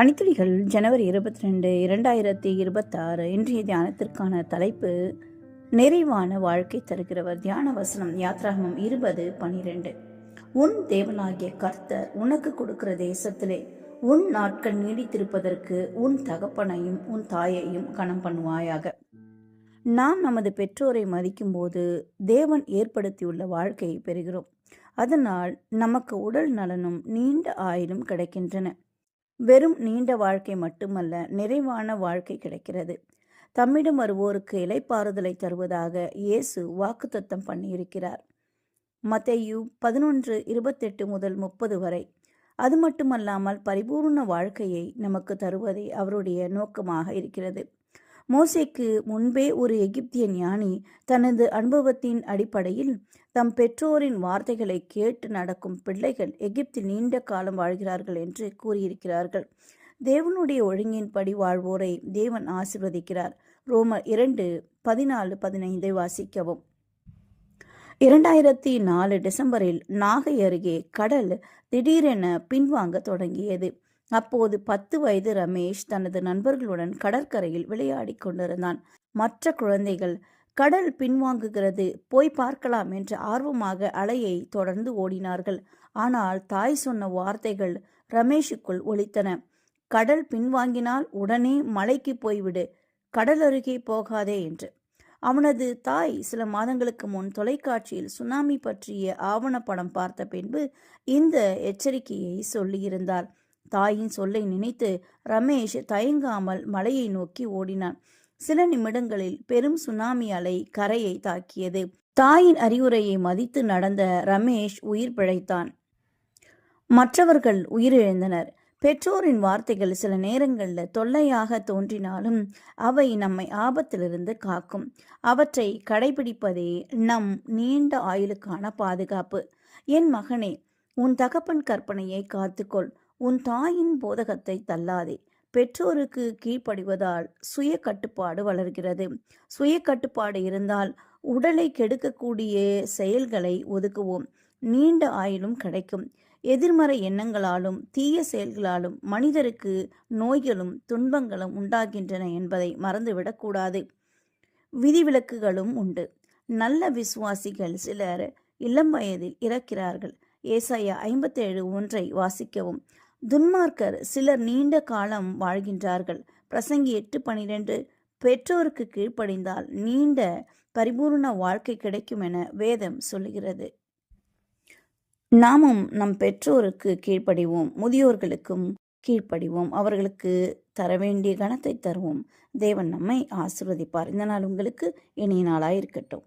பனித்துளிகள் ஜனவரி இருபத்தி ரெண்டு இரண்டாயிரத்தி இருபத்தாறு இன்றைய தியானத்திற்கான தலைப்பு நிறைவான வாழ்க்கை தருகிறவர். தியான வசனம் யாத்ராகமம் இருபது பனிரெண்டு. உன் தேவனாகிய கர்த்தர் உனக்கு கொடுக்கிற தேசத்திலே உன் நாட்கள் நீடித்திருப்பதற்கு உன் தகப்பனையும் உன் தாயையும் கணம் பண்ணுவாயாக. நாம் நமது பெற்றோரை மதிக்கும்போது தேவன் ஏற்படுத்தியுள்ள வாழ்க்கையை பெறுகிறோம். அதனால் நமக்கு உடல் நலனும் நீண்ட ஆயுளும் கிடைக்கின்றன. வெறும் நீண்ட வாழ்க்கை மட்டுமல்ல நிறைவான வாழ்க்கை கிடைக்கிறது. தம்மிடம் வருவோருக்கு இலைப்பாறுதலை தருவதாக இயேசு வாக்குத்தத்தம் பண்ணியிருக்கிறார். மத்தையு பதினொன்று இருபத்தெட்டு முதல் முப்பது வரை. அது மட்டுமல்லாமல் பரிபூர்ண வாழ்க்கையை நமக்கு தருவதே அவருடைய நோக்கமாக இருக்கிறது. மோசேக்கு முன்பே ஒரு எகிப்திய ஞானி தனது அனுபவத்தின் அடிப்படையில் தம் பெற்றோரின் வார்த்தைகளை கேட்டு நடக்கும் பிள்ளைகள் எகிப்தில் நீண்ட காலம் வாழ்கிறார்கள் என்று கூறியிருக்கிறார்கள். தேவனுடைய ஒழுங்கின்படி வாழ்வோரை தேவன் ஆசிர்வதிக்கிறார். ரோமர் இரண்டு பதினாலு பதினைந்தை வாசிக்கவும். இரண்டாயிரத்தி நாலு டிசம்பரில் நாகை அருகே கடல் திடீரென பின்வாங்க தொடங்கியது. அப்போது பத்து வயது ரமேஷ் தனது நண்பர்களுடன் கடற்கரையில் விளையாடிக் கொண்டிருந்தான். மற்ற குழந்தைகள் கடல் பின்வாங்குகிறது போய் பார்க்கலாம் என்ற ஆர்வமாக அலையை தொடர்ந்து ஓடினார்கள். ஆனால் தாய் சொன்ன வார்த்தைகள் ரமேஷுக்குள் ஒலித்தன. கடல் பின்வாங்கினால் உடனே மலைக்கு போய்விடு கடல் அருகே போகாதே என்று. அவனது தாய் சில மாதங்களுக்கு முன் தொலைக்காட்சியில் சுனாமி பற்றிய ஆவணப்படம் பார்த்த பின்பு இந்த எச்சரிக்கையை சொல்லியிருந்தார். தாயின் சொல்லை நினைத்து ரமேஷ் தயங்காமல் மலையை நோக்கி ஓடினான். சில நிமிடங்களில் பெரும் சுனாமி அலை கரையை தாக்கியது. தாயின் அறிவுரையை மதித்து நடந்த ரமேஷ் உயிர் பிழைத்தான். மற்றவர்கள் உயிரிழந்தனர். பெற்றோரின் வார்த்தைகள் சில நேரங்களில் தொல்லையாக தோன்றினாலும் அவை நம்மை ஆபத்திலிருந்து காக்கும். அவற்றை கடைபிடிப்பதே நம் நீண்ட ஆயுளுக்கான பாதுகாப்பு. என் மகனே உன் தகப்பன் கற்பனையை காத்துக்கொள். உன் தாயின் போதகத்தை தள்ளாதே. பெற்றோருக்கு கீழ்ப்படிவதால் சுய கட்டுப்பாடு வளர்கிறது. சுய கட்டுப்பாடு இருந்தால் உடலை கெடுக்கக்கூடிய செயல்களை ஒதுக்குவோம். நீண்ட ஆயுளும் கிடைக்கும். எதிர்மறை எண்ணங்களாலும் தீய செயல்களாலும் மனிதருக்கு நோய்களும் துன்பங்களும் உண்டாகின்றன என்பதை மறந்துவிடக்கூடாது விதிவிலக்குகளும் உண்டு. நல்ல விசுவாசிகள் சிலர் இளம் வயதில் இறக்கிறார்கள். ஏசாயா ஐம்பத்தேழு ஒன்றை வாசிக்கவும். துன்மார்க்கர் சிலர் நீண்ட காலம் வாழ்கின்றார்கள். பிரசங்கி எட்டு பனிரெண்டு பெற்றோருக்கு கீழ்ப்படிந்தால் நீண்ட பரிபூர்ண வாழ்க்கை கிடைக்கும் என வேதம் சொல்லுகிறது. நாமும் நம் பெற்றோருக்கு கீழ்ப்படிவோம் முதியோர்களுக்கும் கீழ்ப்படிவோம் அவர்களுக்கு தர வேண்டிய கணத்தை தருவோம். தேவன் நம்மை ஆசிர்வதிப்பார். இந்த நாள் உங்களுக்கு இனிய நாளாயிருக்கட்டும்.